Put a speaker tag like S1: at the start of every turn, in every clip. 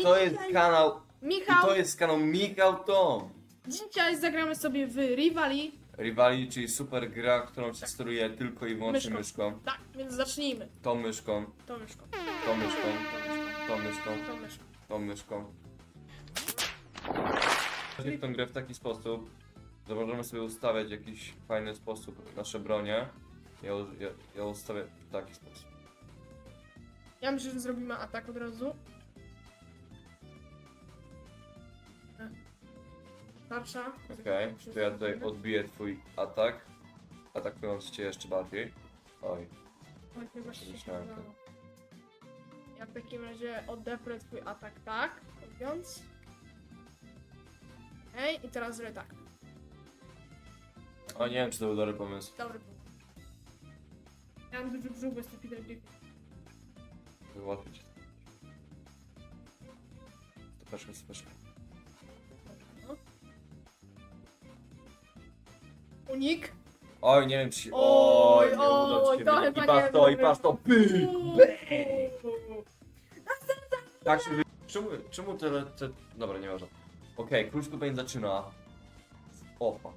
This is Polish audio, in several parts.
S1: i to jest kanał. I
S2: Michał!
S1: to jest kanał Michał Tom.
S2: Dzisiaj zagramy sobie w Rivali.
S1: Rivali, czyli super gra, którą się steruje tylko i wyłącznie
S2: Myszką.
S1: myszką.
S2: Tak, więc zacznijmy.
S1: Tą myszką,
S2: To myszką.
S1: tą myszką, tą myszką,
S2: To myszką.
S1: tą myszką. W tę grę w taki sposób, że możemy sobie ustawiać w jakiś fajny sposób nasze bronie. Ja, ja, ja ustawię w taki sposób.
S2: Ja myślę, że zrobimy atak od razu. Tarcza.
S1: Okej, to ja tutaj odbiję twój atak, atakując cię jeszcze bardziej. Oj,
S2: Oj, chyba się
S1: Myślałem
S2: udało. Ja w takim razie odeprę twój atak tak, mówiąc. Ej, i teraz zrobię tak.
S1: o nie wiem czy to był dobry pomysł.
S2: Dobry pomysł. Ja mam duży brzuch, bo jestem Peter Griffin.
S1: Wyłatwić cię. Stopeczka,
S2: Unik.
S1: Oj, nie wiem czy się...
S2: Oj,
S1: nie uda
S2: oj,
S1: ci się
S2: to
S1: wyjść.
S2: chyba
S1: I patrz
S2: nie
S1: to, i
S2: dobre.
S1: patrz to, pyk! Tak się wy... Czemu, czemu tyle, te... Dobra, nie ważne. Okej, krótko będzie zaczyna. Opa,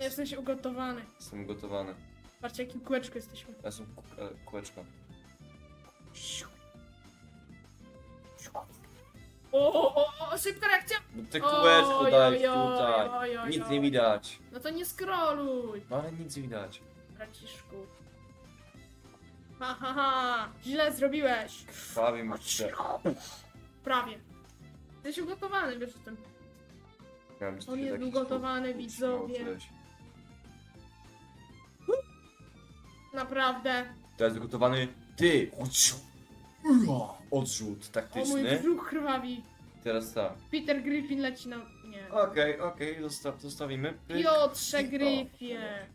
S2: Jestem się ugotowany.
S1: jestem gotowany.
S2: Patrzcie, jakim kółeczku jesteśmy.
S1: Ja jestem ku- e, kółeczka.
S2: O, o, o, o, szybka reakcja!
S1: No Te kółeczko
S2: Oj,
S1: daj
S2: oj, oj,
S1: tutaj.
S2: oj, oj,
S1: Nic
S2: oj.
S1: nie widać.
S2: No to nie scrolluj,
S1: No ale nic nie widać.
S2: braciszku. Ha, ha, ha! Źle zrobiłeś!
S1: Krwawi mi się.
S2: Prawie. Jesteś ugotowany, wiesz o tym.
S1: Miałem
S2: On jest
S1: taki
S2: ugotowany, widzowie. Naprawdę.
S1: Teraz zgotowany ty. Odrzut
S2: O mój
S1: taktyczny.
S2: brzuch krwawi.
S1: Teraz tak.
S2: Peter Griffin leci na... Nie.
S1: Okej, okej, zostaw, zostawimy. Pyk.
S2: Piotrze
S1: I o.
S2: Gryfie.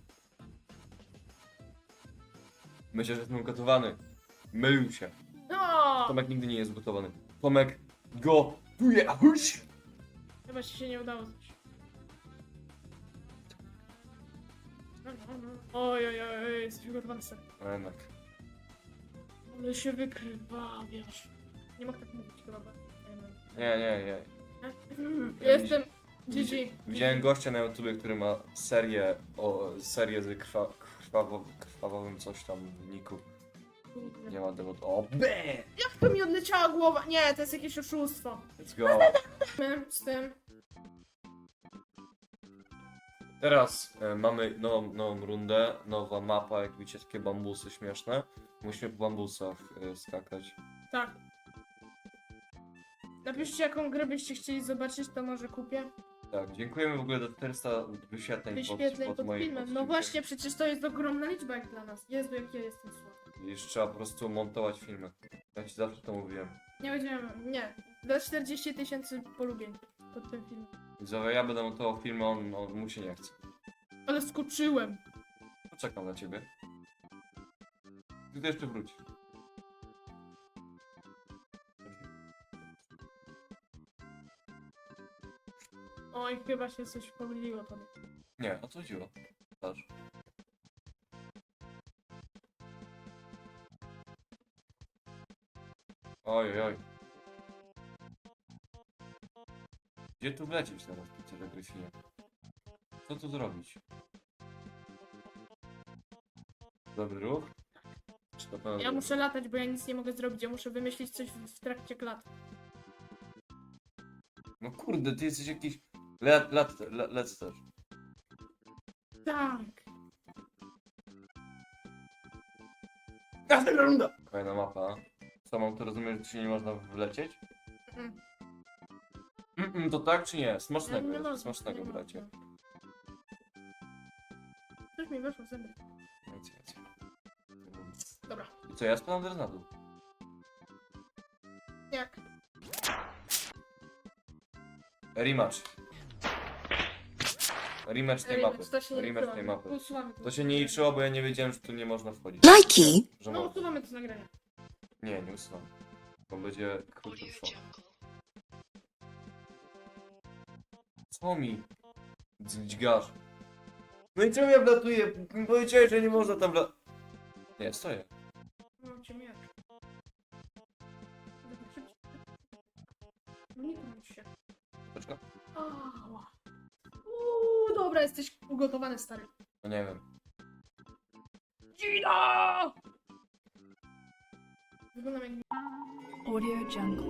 S1: Myślę, że jestem ugotowany. Mylił się.
S2: No!
S1: Tomek nigdy nie jest gotowany. Tomek gotuje. Ahuś!
S2: Chyba ci się nie udało coś. No, no, no. Oj, oj, oj, oj, jesteś ugotowany ser.
S1: A Jednak.
S2: Ale się wykrywa, wiesz. Nie mogę tak mówić chyba, bo...
S1: Nie, nie, nie.
S2: Jestem... GG.
S1: Widziałem gościa na YouTubie, który ma serię o serię z krwa, krwawo, krwawowym coś tam w niku. Nie ma demo. O, be!
S2: Jak to mi odleciała głowa? Nie, to jest jakieś oszustwo.
S1: Let's go.
S2: My z tym.
S1: Teraz e, mamy nową, nową rundę, nowa mapa, jak widzicie, takie bambusy śmieszne. Musimy po bambusach e, skakać.
S2: Tak. Napiszcie jaką grę byście chcieli zobaczyć, to może kupię.
S1: Tak, dziękujemy w ogóle za 400 wyświetleń,
S2: Wyświetleń
S1: pod,
S2: pod,
S1: moim
S2: filmem. No
S1: odcinkiem.
S2: właśnie, przecież to jest ogromna liczba jak dla nas. Jezu, jak ja jestem słaby.
S1: Już trzeba po prostu montować filmy. Ja ci zawsze to mówiłem.
S2: Nie będziemy, nie. Do 40 tysięcy polubień pod tym filmem.
S1: Widzowie, ja będę montował filmy, on, on mu się nie chce.
S2: Ale skoczyłem.
S1: Poczekam na ciebie. To jeszcze wrócisz.
S2: Oj, chyba się coś pomyliło tobie.
S1: Nie, o co chodziło? Patrz. Oj, oj, oj. Gdzie tu wlecieć teraz, Peter Griffinie? Co tu zrobić? Dobry ruch? Czy to pewno
S2: Ja muszę latać, bo ja nic nie mogę zrobić. Ja muszę wymyślić coś w, w trakcie klat.
S1: No kurde, ty jesteś jakiś... Lat, lat, lat, lat też.
S2: Tak.
S1: Następna runda! Kolejna mapa. Co, mam to rozumieć, że tu się nie można wlecieć?
S2: Mm.
S1: Mm, mm, to tak czy nie? Smacznego,
S2: Nie, nie można,
S1: smacznego
S2: nie
S1: bracie.
S2: można. Coś mi weszło w zęby.
S1: Wiecie, wiecie.
S2: Dobra.
S1: I co, ja spadam teraz na dół.
S2: Jak?
S1: Rematch. Rematch tej mapy.
S2: To się nie
S1: Rematch
S2: liczyło.
S1: tej mapy.
S2: Usuwamy
S1: To się nie liczyło, bo ja nie wiedziałem, że tu nie można wchodzić.
S3: Lajki!
S1: Że
S2: No
S1: można.
S2: usuwamy to z nagrania.
S1: Nie, nie usuwam. Bo będzie krótko trwało. Co mi? Dźgasz. No i czemu ja wlatuję? Powiedziałeś, że nie można tam wla... Nie, stoję.
S2: No cię miecz. Nie kręć się.
S1: Poczekaj.
S2: Ała. Dobra, jesteś ugotowany, stary.
S1: No nie wiem.
S2: Gina! Wyglądam jak...
S3: Audio Jungle.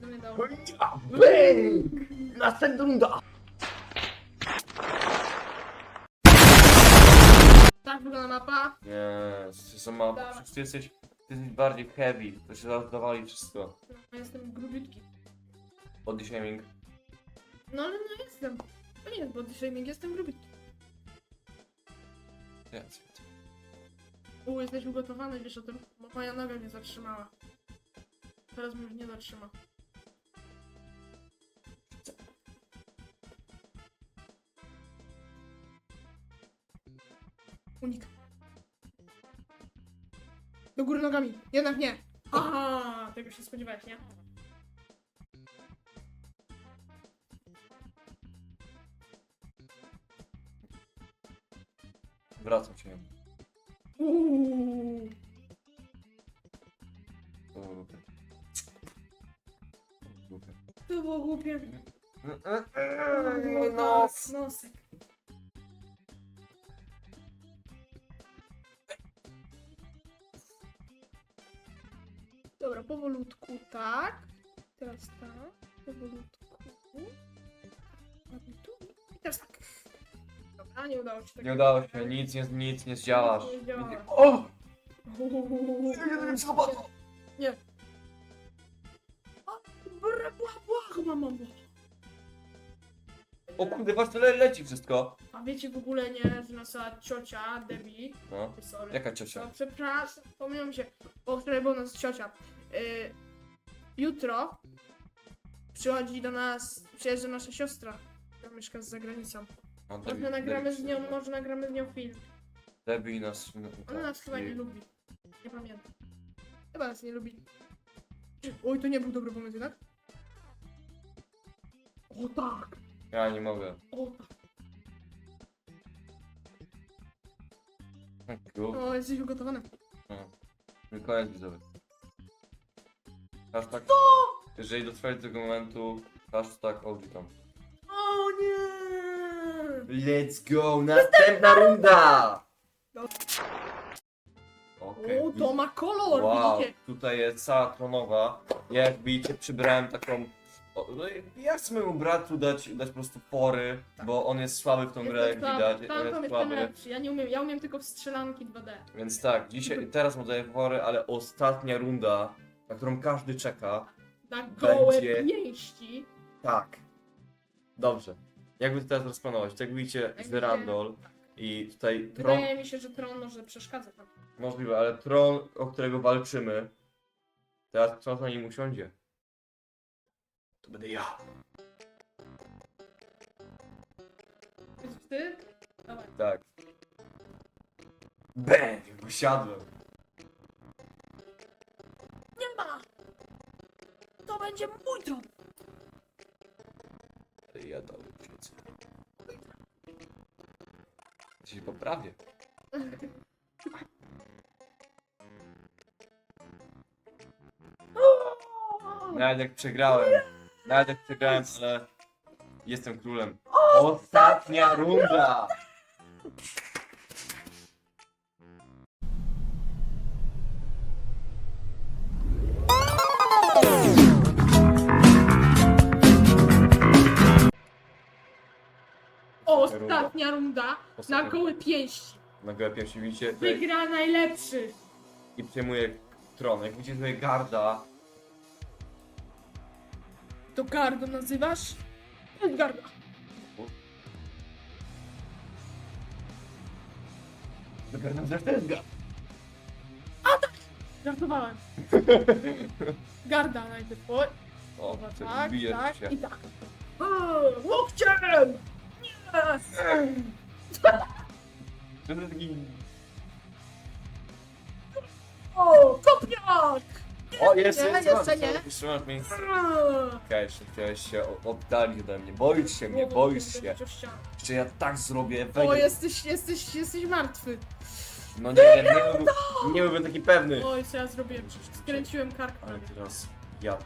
S2: Do mnie dało.
S1: Bang! Następna runda!
S2: Tak wygląda mapa.
S1: Nie, ty są ma...
S2: Dobra.
S1: przecież ty jesteś... Ty jesteś bardziej heavy, to się rozdawali wszystko.
S2: Ja jestem grubiutki.
S1: Body shaming.
S2: No ale no jestem. To nie jest body shaming, jestem grubiutki.
S1: Nie,
S2: U, jesteś ugotowany, wiesz o tym? Bo moja noga mnie zatrzymała. Teraz mnie już nie zatrzyma. Nogami. Jednak nie. Aha, tego się spodziewałeś, nie?
S1: Wracam się.
S2: Uuu.
S1: To było głupie. Głupie.
S2: To było głupie. Nosek. Dobra, powolutku, tak. Teraz tak. Powolutku. Ładnie tu. I teraz tak. Dobra, nie udało się tak.
S1: Nie udało się, nic nie, nic nie zdziałasz.
S2: Nie zdziała.
S1: O!
S2: Uuu. Nie. O, bra, bła, bła, mamo.
S1: O kurde, patrz, to le leci wszystko.
S2: A wiecie w ogóle nie, że nasza ciocia, Debbie,
S1: No.
S2: sorry.
S1: Jaka ciocia?
S2: No, przepraszam, pomyliłam się, bo wczoraj była u nas ciocia. Y, jutro przychodzi do nas, przyjeżdża nasza siostra, która mieszka za granicą.
S1: No,
S2: Może
S1: Debbie-
S2: nagramy z nią,
S1: Debbie-
S2: może nagramy z nią film.
S1: Debbie nas...
S2: Ona nas chyba nie lubi. Nie pamiętam. Chyba nas nie lubi. Oj, to nie był dobry pomysł, jednak? O tak!
S1: Ja nie mogę.
S2: O tak!
S1: Gub.
S2: O, jesteś ugotowany.
S1: No. Koniec widzowy. Hashtag... Jeżeli dotrwali do tego momentu, hashtag OG tam.
S2: O nie!
S1: Let's go! Następna runda! Okej.
S2: O, to ma kolor,
S1: Wow,
S2: widzicie?
S1: tutaj jest cała tronowa. Ja jak widzicie przybrałem taką... O, no i ja chcę mojemu bratu dać, dać po prostu pory, bo on jest słaby w tą grę, jak widać. On jest słaby.
S2: lepszy. Ja nie umiem, ja umiem tylko w strzelanki 2D.
S1: Więc tak, dzisiaj, teraz mu daję pory, ale ostatnia runda, na którą każdy czeka.
S2: Na gołe
S1: Będzie-
S2: pięści.
S1: Tak. Dobrze. Jakby to teraz rozplanować? Tak jak widzicie,
S2: Jak
S1: Zerandol i tutaj tron,
S2: Wydaje mi się, że tron może przeszkadzać nam.
S1: możliwe, ale tron, o którego walczymy, teraz kto na nim usiądzie? To będę ja.
S2: Ty? Dawaj.
S1: Tak. Bang! Usiadłem.
S2: Nie ma! To będzie mój tron!
S1: Ja dalej siedzę. Ja się poprawię. Nawet jak przegrałem. Nawet jak przegrałem, ale jestem królem. Ostatnia runda!
S2: Ostatnia runda na
S1: Ostatnia
S2: gołe pięści.
S1: Na gołe piersi widzicie tutaj
S2: Wygra najlepszy.
S1: i przejmuję tron. Jak widzicie tutaj garda,
S2: To gardo nazywasz? To jest garda.
S1: Garda zertęga.
S2: Żartowałem. Garda najpierw. Oj,
S1: O,
S2: dobra,
S1: tak,
S2: tak, tak
S1: się.
S2: i tak. Eee, Łokciem! Yes!
S1: To jest taki...
S2: O, kopniak!
S1: O, jest,
S2: Nie,
S1: jest,
S2: jeszcze
S1: masz,
S2: nie.
S1: Jeszcze masz miejsce. Okej, jeszcze chciałeś się o- oddalić ode mnie. Boisz się mnie, boisz się. Jeszcze ja tak zrobię,
S2: O,
S1: wejdę.
S2: jesteś, jesteś, jesteś martwy.
S1: No nie, nie, nie, byłbym, nie byłbym taki pewny.
S2: Oj, co ja zrobiłem? Przecież skręciłem kark
S1: Ale
S2: prawie.
S1: teraz ja.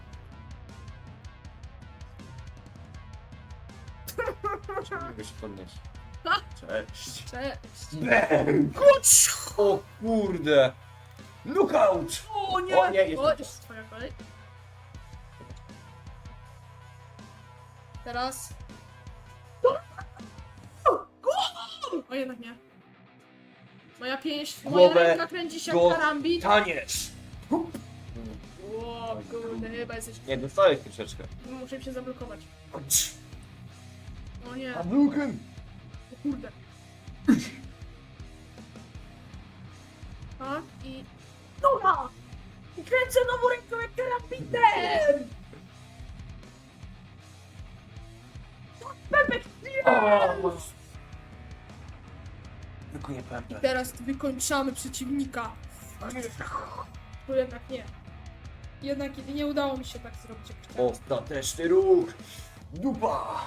S1: Czy mogę się podnieść? Cześć.
S2: Cześć.
S1: O kurde! Lookout!
S2: O nie!
S1: O nie, jest-
S2: o, jest twoja kolej. Teraz. O, jednak nie. Moja pięść, moja
S1: Głowę
S2: ręka kręci się jak
S1: do-
S2: karambit.
S1: Taniec!
S2: O kurde, chyba jesteś...
S1: Nie, dostałeś troszeczkę.
S2: Muszę się zablokować. O nie, o
S1: Hadouken!
S2: kurde. Tak i... Dobra! I kręcę nową ręką jak! Pepek!
S1: Tylko nie pędzę.
S2: Teraz wykończamy przeciwnika. To jednak nie. Jednak nie udało mi się tak zrobić jak chciałem.
S1: Ostateczny ruch! Dupa!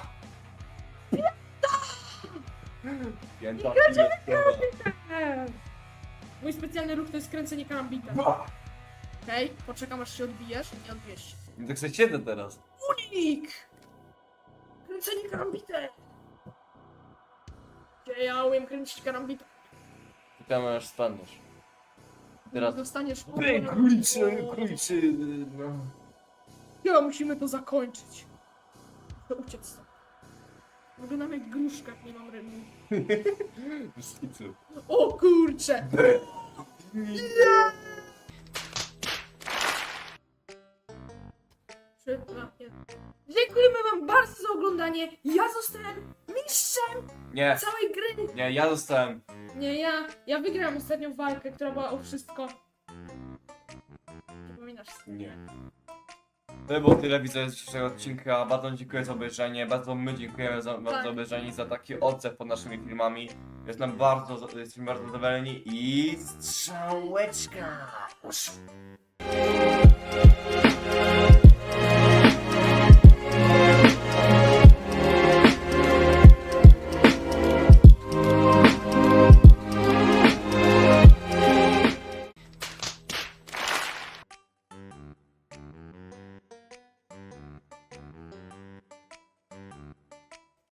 S1: Pięta! Pięta!
S2: Mój specjalny ruch to jest kręcenie karambita.
S1: Ba!
S2: Okej, poczekam aż się odbijesz. Nie odbijesz się.
S1: I tak sobie siedzę teraz.
S2: Unik! Kręcenie karambitem! Gdzie ja umiem kręcić karambita?
S1: Czekamy aż staniesz. Teraz...
S2: Dostaniesz...
S1: Ej, króliczy, króliczy... No.
S2: Ja, musimy to zakończyć. To uciec stąd. Wyglądam jak gruszka, nie mam
S1: kitu.
S2: O kurcze! Jeden. Dziękujemy wam bardzo za oglądanie. Ja zostałem mistrzem
S1: Nie,
S2: całej gry.
S1: nie, ja zostałem.
S2: Nie, ja, ja wygrałem ostatnią walkę, która była o wszystko. Przypominasz sobie.
S1: Nie. To było tyle widzę z dzisiejszego odcinka. Bardzo dziękuję za obejrzenie. Bardzo my dziękujemy za,
S2: Tak.
S1: za obejrzenie, za taki odzew pod naszymi filmami. Jest nam bardzo, jesteśmy bardzo zadowoleni i strzałeczka!